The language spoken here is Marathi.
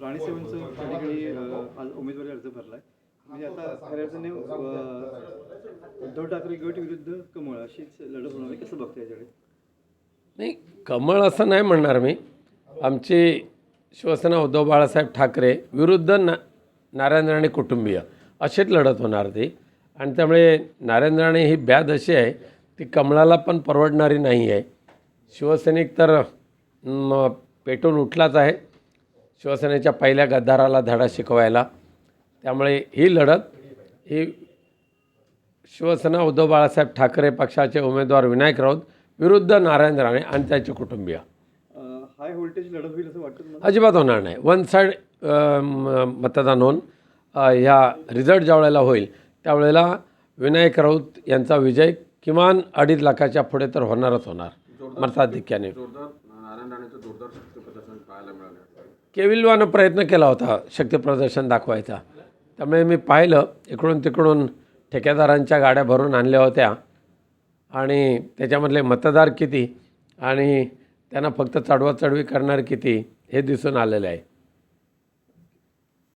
राणीसाहेबांचं त्या ठिकाणी अं, आज उमेदवारी अर्ज भरलाय. म्हणजे आता खऱ्या अर्थाने उद्धव ठाकरे गट विरुद्ध कमळ अशीच लढत होणार आहे. कसं बघता याच्याकडे? नाही कमळ असं नाही म्हणणार मी. आमची शिवसेना उद्धव बाळासाहेब ठाकरे विरुद्ध ना नारायण राणे कुटुंबीय अशीच लढत होणार ती. आणि त्यामुळे नारायण राणे ही ब्याद अशी आहे ती कमळाला पण परवडणारी नाही आहे. शिवसैनिक तर पेटून उठलाच आहे. शिवसेनेच्या पहिल्या गद्दाराला धडा शिकवायला. त्यामुळे ही लढत ही शिवसेना उद्धव बाळासाहेब ठाकरे पक्षाचे उमेदवार विनायक राऊत विरुद्ध नारायण राणे आणि त्याचे कुटुंबीय. हाय व्होल्टेज लढत होईल असं वाटतं अजिबात होणार नाही. वन साईड मतदान होऊन ह्या रिझल्ट ज्या वेळेला होईल त्यावेळेला विनायक राऊत यांचा विजय किमान अडीच लाखाच्या पुढे तर होणारच होणार. मताधिक्याने केविलवानं प्रयत्न केला होता शक्तीप्रदर्शन दाखवायचा. त्यामुळे मी पाहिलं इकडून तिकडून ठेकेदारांच्या गाड्या भरून आणल्या होत्या. आणि त्याच्यामधले मतदार किती आणि त्यांना फक्त चढवा चढवी करणार किती हे दिसून आलेलं आहे.